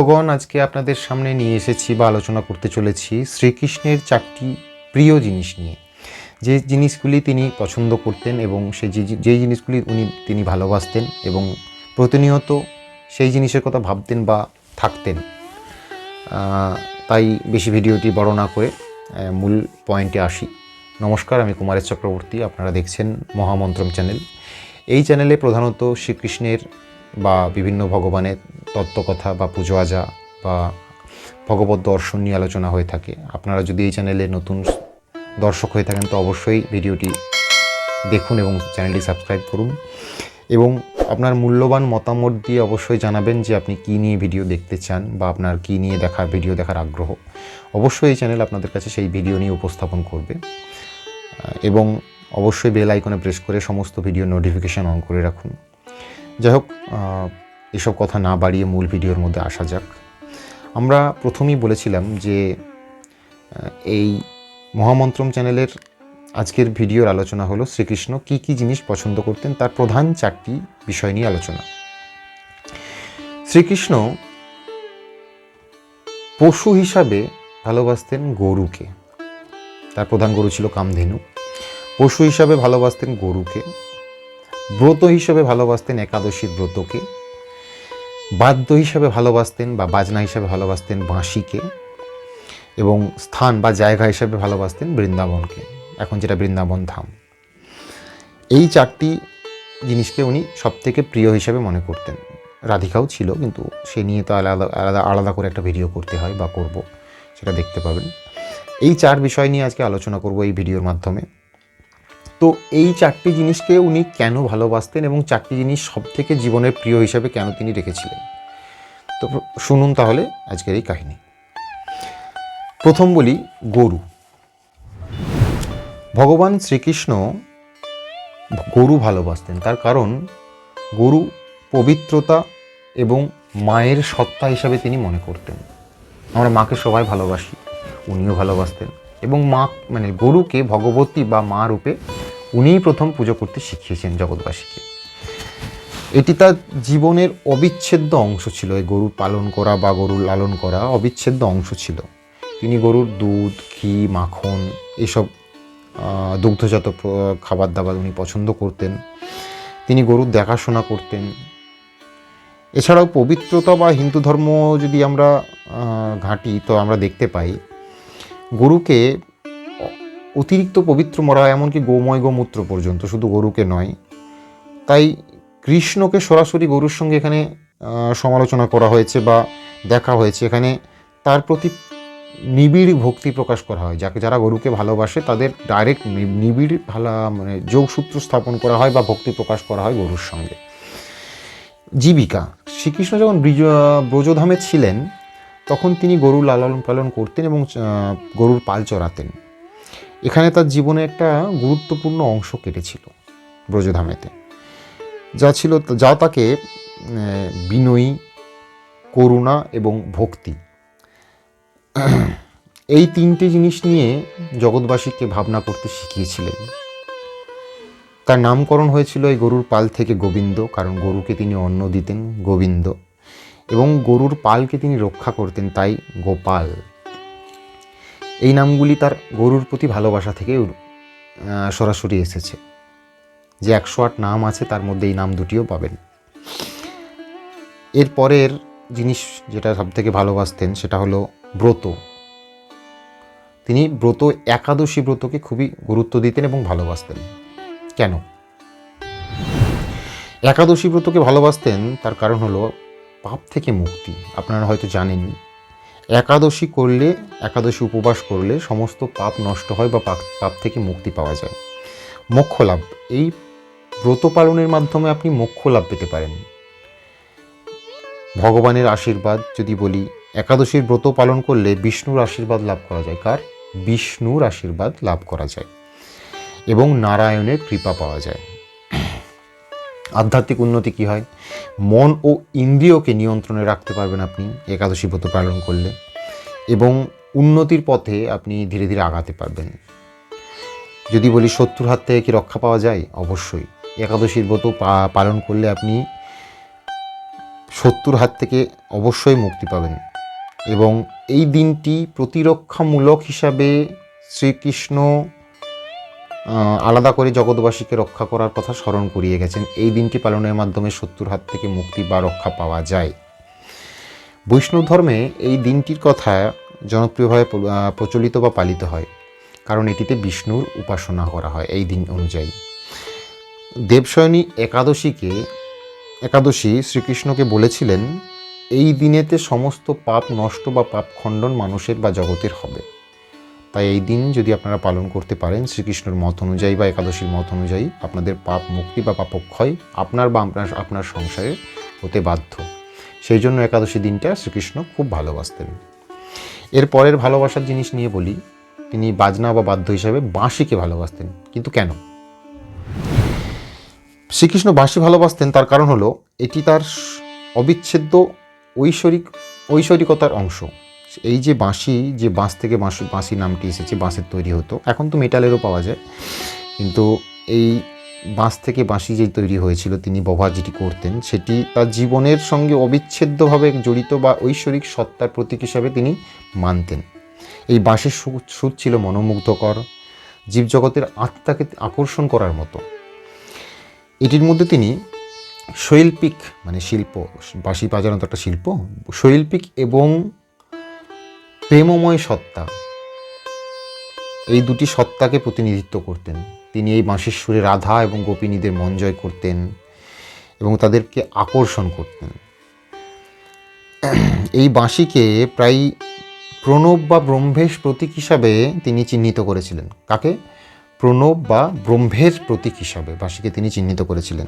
ভগবান আজকে আপনাদের সামনে নিয়ে এসেছি বা আলোচনা করতে চলেছি শ্রীকৃষ্ণের চারটি প্রিয় জিনিস নিয়ে। যে জিনিসগুলি তিনি পছন্দ করতেন এবং সেই যে জিনিসগুলি উনি তিনি ভালোবাসতেন এবং প্রতিনিয়ত সেই জিনিসের কথা ভাবতেন বা থাকতেন তাই বেশি ভিডিওটি বড় না করে মূল পয়েন্টে আসি। নমস্কার, আমি কুমারেশ চক্রবর্তী, আপনারা দেখছেন মহামন্ত্রম চ্যানেল। এই চ্যানেলে প্রধানত শ্রীকৃষ্ণের বা বিভিন্ন ভগবানের তত্ত্বকথা বা পুজো আজা বা ভগবত দর্শন নিয়ে আলোচনা হয়ে থাকে। আপনারা যদি এই চ্যানেলে নতুন দর্শক হয়ে থাকেন, তো অবশ্যই ভিডিওটি দেখুন এবং চ্যানেলটি সাবস্ক্রাইব করুন। এবং আপনার মূল্যবান মতামত দিয়ে অবশ্যই জানাবেন যে আপনি কী নিয়ে ভিডিও দেখতে চান বা আপনার কী নিয়ে দেখা, ভিডিও দেখার আগ্রহ। অবশ্যই এই চ্যানেল আপনাদের কাছে সেই ভিডিও নিয়ে উপস্থাপন করবে। এবং অবশ্যই বেল আইকনে প্রেস করে সমস্ত ভিডিও নোটিফিকেশান অন করে রাখুন। যাই হোক এসব কথা না বাড়িয়ে মূল ভিডিওর মধ্যে আসা যাক। আমরা প্রথমেই বলেছিলাম যে এই মহামন্ত্রম চ্যানেলের আজকের ভিডিওর আলোচনা হলো শ্রীকৃষ্ণ কী কী জিনিস পছন্দ করতেন তার প্রধান চারটি বিষয় নিয়ে আলোচনা। শ্রীকৃষ্ণ পশু হিসাবে ভালোবাসতেন গরুকে। তার প্রধান গরু ছিল কামধেনু। পশু হিসাবে ভালোবাসতেন গরুকে। ব্রত হিসাবে ভালোবাসতেন একাদশীর ব্রতকে, বাদ্য হিসাবে ভালোবাসতেন বা বাজনা হিসাবে ভালোবাসতেন বাঁশিকে এবং স্থান বা জায়গা হিসাবে ভালোবাসতেন বৃন্দাবনকে, এখন যেটা বৃন্দাবন ধাম। এই চারটি জিনিসকে উনি সবথেকে প্রিয় হিসাবে মনে করতেন। রাধিকাও ছিল, কিন্তু সে নিয়ে তো আলাদা আলাদা আলাদা করে একটা ভিডিও করতে হয় বা করব, সেটা দেখতে পাবেন। এই চার বিষয় নিয়ে আজকে আলোচনা করব এই ভিডিওর মাধ্যমে। তো এই চারটি জিনিসকে উনি কেন ভালোবাসতেন এবং চারটি জিনিস সব থেকে জীবনের প্রিয় হিসাবে কেন তিনি রেখেছিলেন? তো শুনুন তাহলে আজকের এই কাহিনী। প্রথম বলি, গরু। ভগবান শ্রীকৃষ্ণ গরু ভালোবাসতেন। তার কারণ গরু পবিত্রতা এবং মায়ের সত্তা হিসাবে তিনি মনে করতেন। আমরা মাকে সবাই ভালোবাসি, উনিও ভালোবাসতেন এবং মা মানে গরুকে ভগবতী বা মা রূপে উনিই প্রথম পুজো করতে শিখিয়েছেন জগৎবাসীকে। এটি তার জীবনের অবিচ্ছেদ্য অংশ ছিল। এই গরু পালন করা বা গরু লালন করা অবিচ্ছেদ্য অংশ ছিল। তিনি গরুর দুধ, ঘি, মাখন এসব দুগ্ধজাত খাবার দাবার উনি পছন্দ করতেন। তিনি গরুর দেখাশোনা করতেন। এছাড়াও পবিত্রতা বা হিন্দু ধর্ম যদি আমরা ঘাঁটি তো আমরা দেখতে পাই, গরুকে অতিরিক্ত পবিত্র মরা হয় এমনকি গোময় গোমূত্র পর্যন্ত, শুধু গরুকে নয়। তাই কৃষ্ণকে সরাসরি গরুর সঙ্গে এখানে সমালোচনা করা হয়েছে বা দেখা হয়েছে। এখানে তার প্রতি নিবিড় ভক্তি প্রকাশ করা হয়। যাকে যারা গরুকে ভালোবাসে, তাদের ডাইরেক্ট নিবিড় ভালো মানে যোগসূত্র স্থাপন করা হয় বা ভক্তি প্রকাশ করা হয় গরুর সঙ্গে। জীবিকা। শ্রীকৃষ্ণ যখন ব্রিজ ব্রজধামে ছিলেন, তখন তিনি গরু লালন পালন করতেন এবং গরুর পাল চড়াতেন। এখানে তার জীবনে একটা গুরুত্বপূর্ণ অংশ কেটেছিল ব্রজধামেতে। যা ছিল, যা তাকে বিনয়ী, করুণা এবং ভক্তি। এই তিনটে জিনিস নিয়ে জগৎবাসীকে ভাবনা করতে শিখিয়েছিলেন। তার নামকরণ হয়েছিল এই গরুর পাল থেকে গোবিন্দ, কারণ গরুকে তিনি অন্ন দিতেন গোবিন্দ। এবং গরুর পালকে তিনি রক্ষা করতেন তাই গোপাল। এই নামগুলি তার গরুর প্রতি ভালোবাসা থেকে সরাসরি এসেছে। যে একশো আট নাম আছে, তার মধ্যে এই নাম দুটিও পাবেন। এর পরের জিনিস যেটা সব থেকে ভালোবাসতেন, সেটা হলো ব্রত। তিনি ব্রত, একাদশী ব্রতকে খুবই গুরুত্ব দিতেন এবং ভালোবাসতেন। কেন? একাদশী ব্রতকে ভালোবাসতেন, তার কারণ হলো পাপ থেকে মুক্তি। আপনারা হয়তো জানেন একাদশী করলে, একাদশী উপবাস করলে সমস্ত পাপ নষ্ট হয় বা পাপ থেকে মুক্তি পাওয়া যায়। মোক্ষ লাভ এই ব্রত পালনের মাধ্যমে আপনি মোক্ষ লাভ পেতে পারেন। ভগবানের আশীর্বাদ, যদি বলি, একাদশীর ব্রত পালন করলে বিষ্ণুর আশীর্বাদ লাভ করা যায়। কার? বিষ্ণুর আশীর্বাদ লাভ করা যায়। এবং নারায়ণের কৃপা পাওয়া যায়। আধ্যাত্মিক উন্নতি কি হয়? মন ও ইন্দ্রিয়কে নিয়ন্ত্রণে রাখতে পারবেন আপনি, একাদশী ব্রত পালন করলে। এবং উন্নতির পথে আপনি ধীরে ধীরে আগাতে পারবেন। যদি বলি শত্রুর হাত থেকে কি রক্ষা পাওয়া যায়? অবশ্যই। একাদশীর ব্রত পালন করলে আপনি শত্রুর হাত থেকে অবশ্যই মুক্তি পাবেন। এবং এই দিনটি প্রতিরক্ষামূলক হিসাবে শ্রীকৃষ্ণ আলাদা করে জগৎবাসীকে রক্ষা করার কথা স্মরণ করিয়ে গেছেন। এই দিনটি পালনের মাধ্যমে শত্রুর হাত থেকে মুক্তি বা রক্ষা পাওয়া যায়। বৈষ্ণব ধর্মে এই দিনটির কথা জনপ্রিয়ভাবে প্রচলিত বা পালিত হয়। কারণ এটিতে বিষ্ণুর উপাসনা করা হয় এই দিন অনুযায়ী। দেবশয়নী একাদশীকে, একাদশী শ্রীকৃষ্ণকে বলেছিলেন, এই দিনেতে সমস্ত পাপ নষ্ট বা পাপ খণ্ডন মানুষের বা জগতের হবে। তাই এই দিন যদি আপনারা পালন করতে পারেন, শ্রীকৃষ্ণের মত অনুযায়ী বা একাদশীর মত অনুযায়ী আপনাদের পাপ মুক্তি বা পাপক্ষয় আপনার বা আপনার আপনার সংসারে হতে বাধ্য। সেই জন্য একাদশী দিনটা শ্রীকৃষ্ণ খুব ভালোবাসতেন। এর পরের ভালোবাসার জিনিস নিয়ে বলি, তিনি বাজনা বা বাদ্য হিসাবে বাঁশিকে ভালোবাসতেন। কিন্তু কেন? শ্রীকৃষ্ণ বাঁশি ভালোবাসতেন, তার কারণ হলো, এটি তার অবিচ্ছেদ্য ঐশ্বরিক, ঐশ্বরিকতার অংশ। এই যে বাঁশি, যে বাঁশ থেকে বাঁশ বাঁশি নামটি এসেছে, বাঁশের তৈরি হতো। এখন তো মেটালেরও পাওয়া যায়। কিন্তু এই বাঁশ থেকে বাঁশি যে তৈরি হয়েছিল, তিনি ব্যবহার যেটি করতেন, সেটি তার জীবনের সঙ্গে অবিচ্ছেদ্যভাবে জড়িত বা ঐশ্বরিক সত্তার প্রতীক হিসাবে তিনি মানতেন। এই বাঁশের সুর ছিল মনোমুগ্ধকর, জীবজগতের আত্মাকে আকর্ষণ করার মতো। এটির মধ্যে তিনি শৈল্পিক মানে শিল্প, বাঁশি বাজানো তো একটা শিল্প, শৈল্পিক এবং প্রেমময় সত্তা। এই দুটি সত্তাকে প্রতিনিধিত্ব করতেন। তিনি এই বাঁশির রাধা এবং গোপিনীদের মন জয় করতেন এবং তাদেরকে আকর্ষণ করতেন। এই বাঁশিকে প্রায় প্রণব বা ব্রহ্মেশ প্রতীক হিসাবে তিনি চিহ্নিত করেছিলেন। কাকে? প্রণব বা ব্রহ্মের প্রতীক হিসাবে বাঁশিকে তিনি চিহ্নিত করেছিলেন।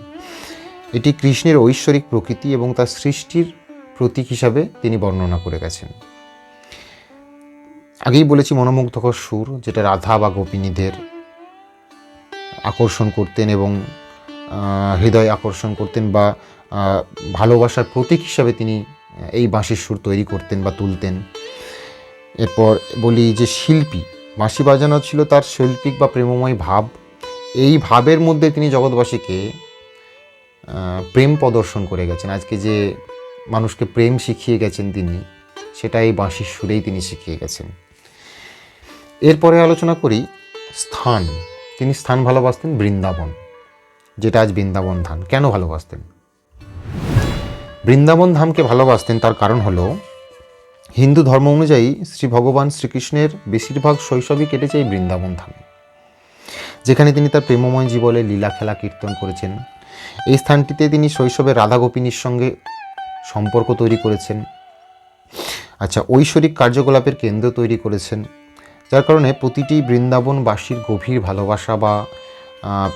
এটি কৃষ্ণের ঐশ্বরিক প্রকৃতি এবং তার সৃষ্টির প্রতীক হিসাবে তিনি বর্ণনা করে গেছেন। আগেই বলেছি মনোমুগ্ধকর সুর, যেটা রাধা বা গোপিনীদের আকর্ষণ করতেন এবং হৃদয় আকর্ষণ করতেন বা ভালোবাসার প্রতীক হিসাবে তিনি এই বাঁশির সুর তৈরি করতেন বা তুলতেন। এরপর বলি যে শিল্পী, বাঁশি বাজানো ছিল তার শৈল্পিক বা প্রেমময় ভাব। এই ভাবের মধ্যে তিনি জগৎবাসীকে প্রেম প্রদর্শন করে গেছেন। আজকে যে মানুষকে প্রেম শিখিয়ে গেছেন তিনি, সেটা এই বাঁশির সুরেই তিনি শিখিয়ে গেছেন। এরপরে আলোচনা করি স্থান। তিনি স্থান ভালোবাসতেন বৃন্দাবন, যেটা আজ বৃন্দাবন ধাম। কেন ভালোবাসতেন? বৃন্দাবন ধামকে ভালোবাসতেন তার কারণ হলো, হিন্দু ধর্ম অনুযায়ী শ্রী ভগবান শ্রীকৃষ্ণের বেশিরভাগ শৈশবই কেটেছে এই বৃন্দাবন ধামে। যেখানে তিনি তার প্রেমময় জীবনে লীলা, খেলা, কীর্তন করেছেন। এই স্থানটিতে তিনি শৈশবে রাধা গোপিনীর সঙ্গে সম্পর্ক তৈরি করেছেন। আচ্ছা ঐশ্বরিক কার্যকলাপের কেন্দ্র তৈরি করেছেন। যার কারণে প্রতিটি বৃন্দাবনবাসীর গভীর ভালোবাসা বা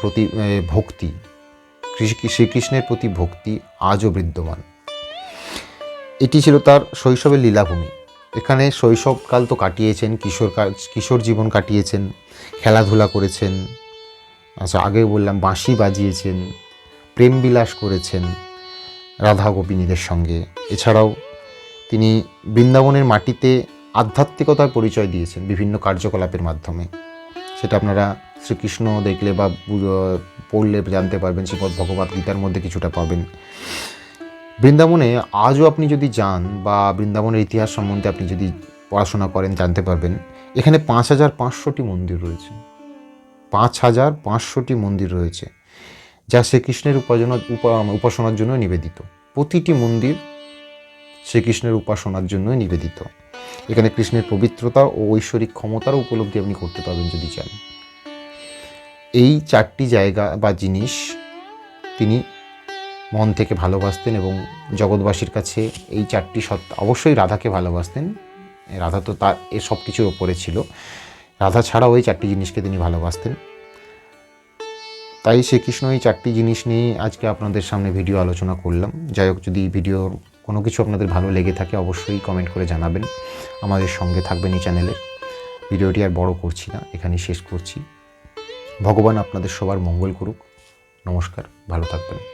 প্রতি ভক্তি শ্রীকৃষ্ণের প্রতি ভক্তি আজও বিদ্যমান। এটি ছিল তার শৈশবের লীলাভূমি। এখানে শৈশবকাল তো কাটিয়েছেন, কিশোর কিশোর জীবন কাটিয়েছেন, খেলাধুলা করেছেন আচ্ছা আগেও বললাম, বাঁশি বাজিয়েছেন, প্রেম বিলাস করেছেন রাধা গোপিনীদের সঙ্গে। এছাড়াও তিনি বৃন্দাবনের মাটিতে আধ্যাত্মিকতার পরিচয় দিয়েছেন বিভিন্ন কার্যকলাপের মাধ্যমে। সেটা আপনারা শ্রীকৃষ্ণ দেখলে বা পড়লে জানতে পারবেন, শ্রীমদ্ ভগবত গীতার মধ্যে কিছুটা পাবেন। বৃন্দাবনে আজও আপনি যদি যান বা বৃন্দাবনের ইতিহাস সম্বন্ধে আপনি যদি পড়াশোনা করেন, জানতে পারবেন, এখানে পাঁচ হাজার পাঁচশোটি মন্দির রয়েছে। পাঁচ হাজার পাঁচশোটি মন্দির রয়েছে, যা শ্রীকৃষ্ণের উপাসনা উপা- উপাসনার জন্য নিবেদিত। প্রতিটি মন্দির শ্রীকৃষ্ণের উপাসনার জন্য নিবেদিত। এখানে কৃষ্ণের পবিত্রতা ও ঐশ্বরিক ক্ষমতার উপলব্ধি আপনি করতে পারবেন যদি চান। এই চারটি জায়গা বা জিনিস তিনি মন থেকে ভালোবাসতেন এবং জগৎবাসীর কাছে এই চারটি সত্তা অবশ্যই রাধাকে ভালোবাসতেন। রাধা তো তার এ সব কিছুর ওপরে ছিল। রাধা ছাড়াও এই চারটি জিনিসকে তিনি ভালোবাসতেন। তাই শ্রীকৃষ্ণ এই চারটি জিনিস নিয়ে আজকে আপনাদের সামনে ভিডিও আলোচনা করলাম। যাই হোক, যদি ভিডিওর কোনো কিছু আপনাদের ভালো লেগে থাকে অবশ্যই কমেন্ট করে জানাবেন। আমাদের সঙ্গে থাকবেন এই চ্যানেলের। ভিডিওটি আর বড় করছি না, এখানেই শেষ করছি। ভগবান আপনাদের সবার মঙ্গল করুক। নমস্কার, ভালো থাকবেন।